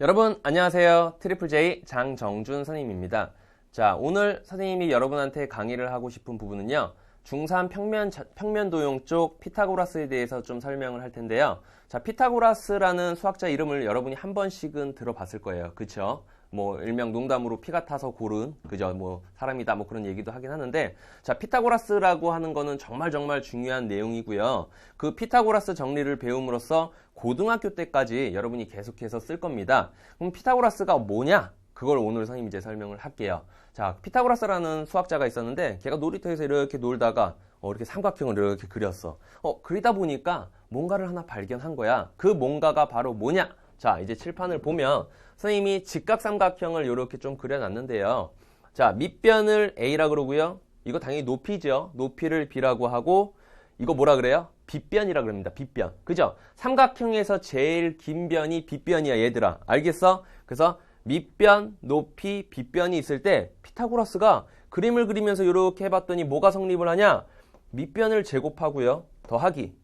여러분 안녕하세요. 트리플 J 장정준 선생님입니다. 자, 오늘 선생님이 여러분한테 강의를 하고 싶은 부분은요. 중3 평면, 평면 도용 쪽 피타고라스에 대해서 좀 설명을 할 텐데요. 자, 피타고라스라는 수학자 이름을 여러분이 한 번씩은 들어봤을 거예요. 그쵸? 뭐, 일명 농담으로 피가 타서 고른, 그죠? 뭐, 사람이다, 뭐 그런 얘기도 하긴 하는데, 자, 피타고라스라고 하는 거는 정말 정말 중요한 내용이고요. 그 피타고라스 정리를 배움으로써 고등학교 때까지 여러분이 계속해서 쓸 겁니다. 그럼 피타고라스가 뭐냐? 그걸 오늘 선생님이 이제 설명을 할게요. 자, 피타고라스라는 수학자가 있었는데 걔가 놀이터에서 이렇게 놀다가 어, 이렇게 삼각형을 이렇게 그렸어. 어, 그리다 보니까 뭔가를 하나 발견한 거야. 그 뭔가가 바로 뭐냐? 자, 이제 칠판을 보면 선생님이 직각삼각형을 이렇게 좀 그려놨는데요. 자, 밑변을 A라 그러고요. 이거 당연히 높이죠. 높이를 B라고 하고 이거 뭐라 그래요? 빗변이라 그럽니다. 빗변. 그죠? 삼각형에서 제일 긴 변이 빗변이야, 얘들아. 알겠어? 그래서 밑변, 높이, 빗변이 있을 때 피타고라스가 그림을 그리면서 이렇게 해봤더니 뭐가 성립을 하냐? 밑변을 제곱하고요. 더하기.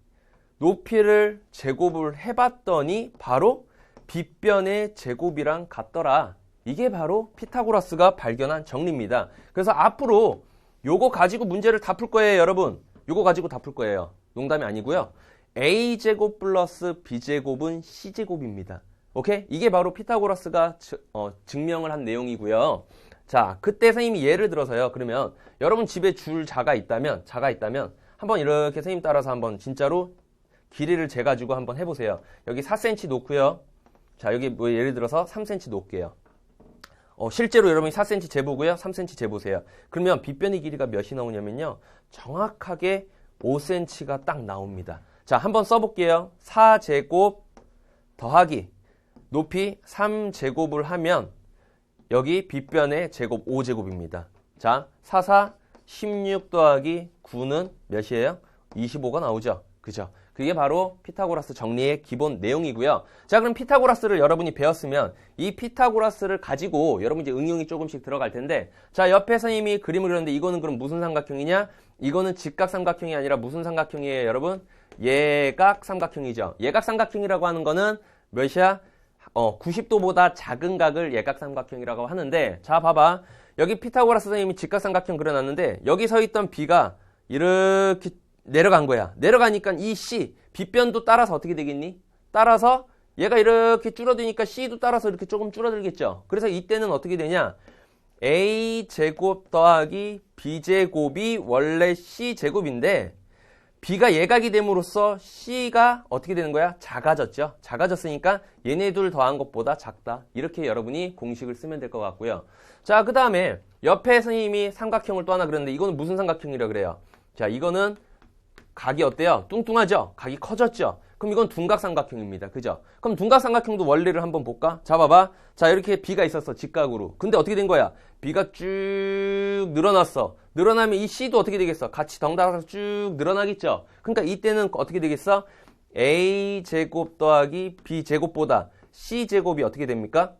높이를 제곱을 해봤더니 바로 빗변의 제곱이랑 같더라. 이게 바로 피타고라스가 발견한 정리입니다. 그래서 앞으로 요거 가지고 문제를 다 풀 거예요, 여러분. 요거 가지고 다 풀 거예요. 농담이 아니고요. a제곱 플러스 b제곱은 c제곱입니다. 오케이? 이게 바로 피타고라스가 어, 증명을 한 내용이고요. 자, 그때 선생님이 예를 들어서요. 그러면 여러분 집에 줄 자가 있다면, 자가 있다면 한번 이렇게 선생님 따라서 한번 진짜로 길이를 재가지고 한번 해보세요. 여기 4cm 놓고요. 자, 여기 뭐 예를 들어서 3cm 놓을게요. 어, 실제로 여러분이 4cm 재보고요. 3cm 재보세요. 그러면 빗변의 길이가 몇이 나오냐면요. 정확하게 5cm가 딱 나옵니다. 자, 한번 써볼게요. 4제곱 더하기 높이 3제곱을 하면 여기 빗변의 제곱 5제곱입니다. 자, 4, 4, 16 더하기 9는 몇이에요? 25가 나오죠. 그죠? 그게 바로 피타고라스 정리의 기본 내용이고요. 자, 그럼 피타고라스를 여러분이 배웠으면 이 피타고라스를 가지고 여러분 이제 응용이 조금씩 들어갈 텐데 자, 옆에 선생님이 그림을 그렸는데 이거는 그럼 무슨 삼각형이냐? 이거는 직각삼각형이 아니라 무슨 삼각형이에요, 여러분? 예각삼각형이죠. 예각삼각형이라고 하는 거는 몇이야? 어, 90도보다 작은 각을 예각삼각형이라고 하는데 자, 봐봐. 여기 피타고라스 선생님이 직각삼각형 그려놨는데 여기 서 있던 B가 이렇게 내려간 거야. 내려가니까 이 C, 빗변도 따라서 어떻게 되겠니? 따라서 얘가 이렇게 줄어드니까 C도 따라서 이렇게 조금 줄어들겠죠. 그래서 이때는 어떻게 되냐? A 제곱 더하기 B 제곱이 원래 C 제곱인데 B가 예각이 됨으로써 C가 어떻게 되는 거야? 작아졌죠. 작아졌으니까 얘네 둘 더한 것보다 작다. 이렇게 여러분이 공식을 쓰면 될 것 같고요. 자, 그 다음에 옆에 선생님이 삼각형을 또 하나 그렸는데 이거는 무슨 삼각형이라 그래요? 자, 이거는 각이 어때요? 뚱뚱하죠? 각이 커졌죠? 그럼 이건 둔각삼각형입니다. 그죠? 그럼 둔각삼각형도 원리를 한번 볼까? 자, 봐봐. 자, 이렇게 B가 있었어. 직각으로. 근데 어떻게 된 거야? B가 쭉 늘어났어. 늘어나면 이 C도 어떻게 되겠어? 같이 덩달아서 쭉 늘어나겠죠? 그러니까 이때는 어떻게 되겠어? A제곱 더하기 B제곱보다 C제곱이 어떻게 됩니까?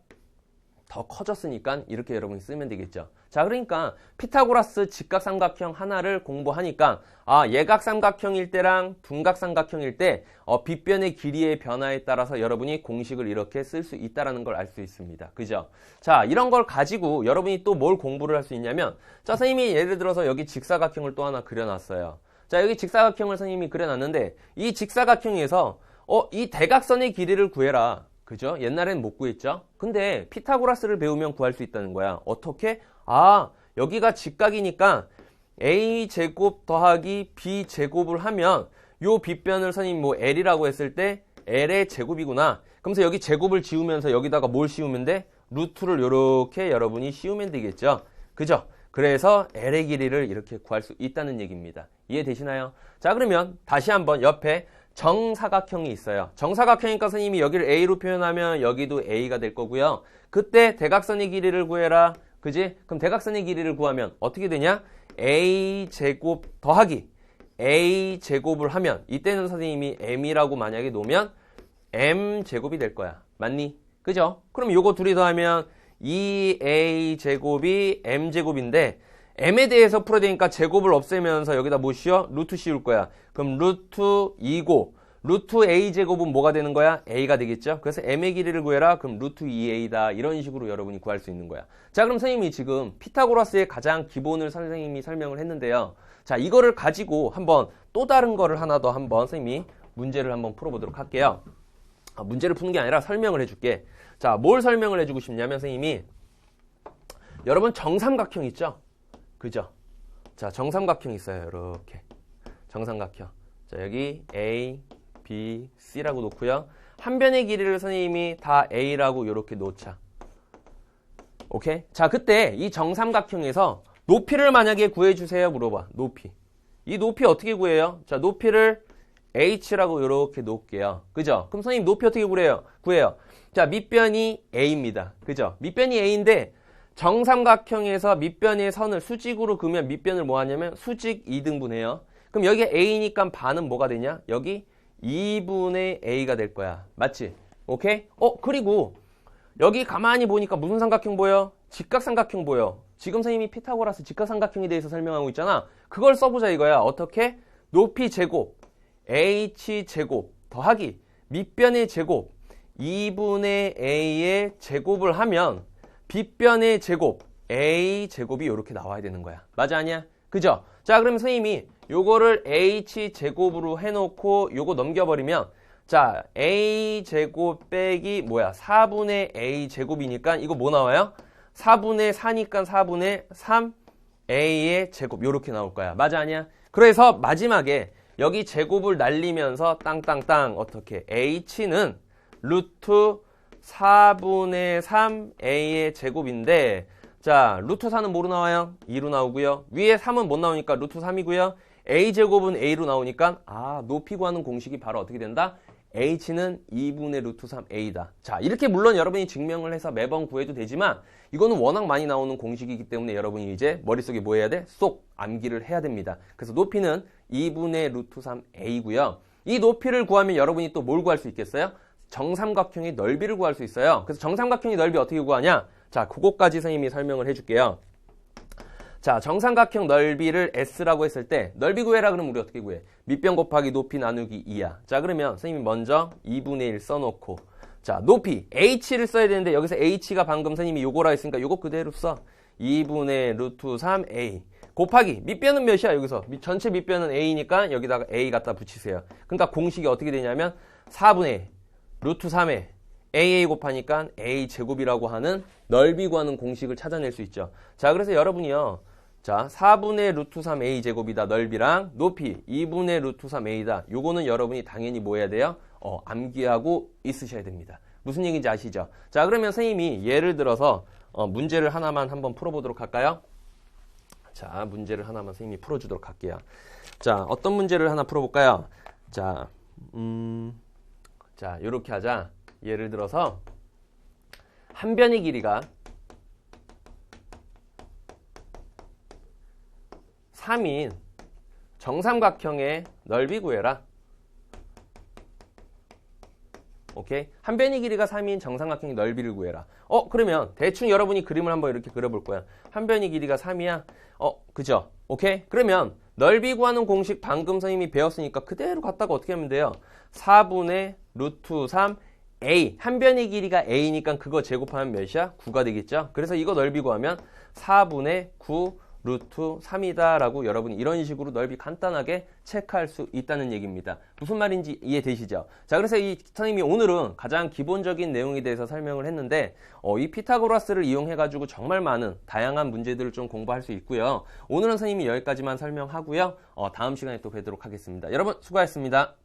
더 커졌으니까 이렇게 여러분이 쓰면 되겠죠. 자, 그러니까 피타고라스 직각삼각형 하나를 공부하니까 아, 예각삼각형일 때랑 둔각삼각형일 때 어, 빗변의 길이의 변화에 따라서 여러분이 공식을 이렇게 쓸 수 있다라는 걸 알 수 있습니다. 그죠? 자, 이런 걸 가지고 여러분이 또 뭘 공부를 할 수 있냐면 자, 선생님이 예를 들어서 여기 직사각형을 또 하나 그려놨어요. 자, 여기 직사각형을 선생님이 그려놨는데 이 직사각형에서 어, 이 대각선의 길이를 구해라. 그죠? 옛날엔 못 구했죠? 근데 피타고라스를 배우면 구할 수 있다는 거야. 어떻게? 아, 여기가 직각이니까 a제곱 더하기 b제곱을 하면 요 빗변을 선생님 뭐 l이라고 했을 때 l의 제곱이구나. 그러면서 여기 제곱을 지우면서 여기다가 뭘 씌우면 돼? 루트를 이렇게 여러분이 씌우면 되겠죠? 그죠? 그래서 l의 길이를 이렇게 구할 수 있다는 얘기입니다. 이해되시나요? 자, 그러면 다시 한번 옆에 정사각형이 있어요. 정사각형이니까 선생님이 여기를 A로 표현하면 여기도 A가 될 거고요. 그때 대각선의 길이를 구해라. 그지? 그럼 대각선의 길이를 구하면 어떻게 되냐? A 제곱 더하기 A 제곱을 하면 이때는 선생님이 M이라고 만약에 놓으면 M 제곱이 될 거야. 맞니? 그죠? 그럼 요거 둘이 더하면 2A 제곱이 M 제곱인데 m에 대해서 풀어야 되니까 제곱을 없애면서 여기다 뭐 씌워? 루트 씌울 거야. 그럼 루트 2고 루트 a 제곱은 뭐가 되는 거야? a가 되겠죠? 그래서 m의 길이를 구해라. 그럼 루트 2a다. 이런 식으로 여러분이 구할 수 있는 거야. 자, 그럼 선생님이 지금 피타고라스의 가장 기본을 선생님이 설명을 했는데요. 자, 이거를 가지고 한번 또 다른 거를 하나 더 한번 선생님이 문제를 한번 풀어보도록 할게요. 아, 문제를 푸는 게 아니라 설명을 해줄게. 자, 뭘 설명을 해주고 싶냐면 선생님이 여러분 정삼각형 있죠? 그죠? 자, 정삼각형 있어요. 이렇게. 정삼각형. 자, 여기 A, B, C라고 놓고요. 한 변의 길이를 선생님이 다 A라고 이렇게 놓자. 오케이? 자, 그때 이 정삼각형에서 높이를 만약에 구해주세요. 물어봐. 높이. 이 높이 어떻게 구해요? 자, 높이를 H라고 이렇게 놓을게요. 그죠? 그럼 선생님 높이 어떻게 구해요? 구해요. 자, 밑변이 A입니다. 그죠? 밑변이 A인데 정삼각형에서 밑변의 선을 수직으로 그으면 밑변을 뭐 하냐면 수직 2등분해요. 그럼 여기 A니까 반은 뭐가 되냐? 여기 2분의 A가 될 거야. 맞지? 오케이? 어, 그리고 여기 가만히 보니까 무슨 삼각형 보여? 직각삼각형 보여. 지금 선생님이 피타고라스 직각삼각형에 대해서 설명하고 있잖아. 그걸 써보자 이거야. 어떻게? 높이 제곱, h 제곱 더하기 밑변의 제곱 2분의 a의 제곱을 하면 빗변의 제곱 a 제곱이 이렇게 나와야 되는 거야. 맞아 아니야? 그죠? 자 그럼 선생님이 요거를 h 제곱으로 해놓고 요거 넘겨버리면 자 a 제곱 빼기 뭐야 4분의 a 제곱이니까 이거 뭐 나와요? 4분의 4니까 4분의 3 a의 제곱 요렇게 나올 거야. 맞아 아니야? 그래서 마지막에 여기 제곱을 날리면서 땅땅땅 어떻게 h는 루트 4분의 3a의 제곱인데 자 루트 4는 뭐로 나와요? 2로 나오고요. 위에 3은 못 나오니까 루트 3이고요. a제곱은 a로 나오니까 아 높이 구하는 공식이 바로 어떻게 된다? h는 2분의 루트 3a다. 자 이렇게 물론 여러분이 증명을 해서 매번 구해도 되지만 이거는 워낙 많이 나오는 공식이기 때문에 여러분이 이제 머릿속에 뭐 해야 돼? 쏙 암기를 해야 됩니다. 그래서 높이는 2분의 루트 3a고요. 이 높이를 구하면 여러분이 또 뭘 구할 수 있겠어요? 정삼각형의 넓이를 구할 수 있어요. 그래서 정삼각형의 넓이 어떻게 구하냐? 자, 그것까지 선생님이 설명을 해줄게요. 자, 정삼각형 넓이를 S라고 했을 때 넓이 구해라 그러면 우리 어떻게 구해? 밑변 곱하기 높이 나누기 2야. 자, 그러면 선생님이 먼저 2분의 1 써놓고 자, 높이 H를 써야 되는데 여기서 H가 방금 선생님이 요거라 했으니까 요거 그대로 써. 2분의 루트 3A 곱하기 밑변은 몇이야 여기서 전체 밑변은 A니까 여기다가 A 갖다 붙이세요. 그러니까 공식이 어떻게 되냐면 4분의 루트 3에 AA 곱하니까 A 제곱이라고 하는 넓이 구하는 공식을 찾아낼 수 있죠. 자, 그래서 여러분이요. 자, 4분의 루트 3A 제곱이다. 넓이랑 높이 2분의 루트 3A다. 요거는 여러분이 당연히 뭐 해야 돼요? 어, 암기하고 있으셔야 됩니다. 무슨 얘기인지 아시죠? 자, 그러면 선생님이 예를 들어서 어, 문제를 하나만 한번 풀어보도록 할까요? 자, 문제를 하나만 선생님이 풀어주도록 할게요. 자, 어떤 문제를 하나 풀어볼까요? 자, 음, 자, 요렇게 하자. 예를 들어서 한 변의 길이가 3인 정삼각형의 넓이 구해라. 오케이? 한 변의 길이가 3인 정삼각형의 넓이를 구해라. 어, 그러면 대충 여러분이 그림을 한번 이렇게 그려볼 거야. 한 변의 길이가 3이야? 어, 그죠? 오케이? 그러면 넓이 구하는 공식 방금 선생님이 배웠으니까 그대로 갖다가 어떻게 하면 돼요? 4분의 루트 3 a 한 변의 길이가 a니까 그거 제곱하면 몇이야? 9가 되겠죠? 그래서 이거 넓이 구하면 4분의 9 루트 3이다 라고 여러분이 이런 식으로 넓이 간단하게 체크할 수 있다는 얘기입니다. 무슨 말인지 이해되시죠? 자 그래서 이 선생님이 오늘은 가장 기본적인 내용에 대해서 설명을 했는데 어, 이 피타고라스를 이용해 가지고 정말 많은 다양한 문제들을 좀 공부할 수 있고요. 오늘은 선생님이 여기까지만 설명하고요. 어, 다음 시간에 또 뵙도록 하겠습니다. 여러분 수고하셨습니다.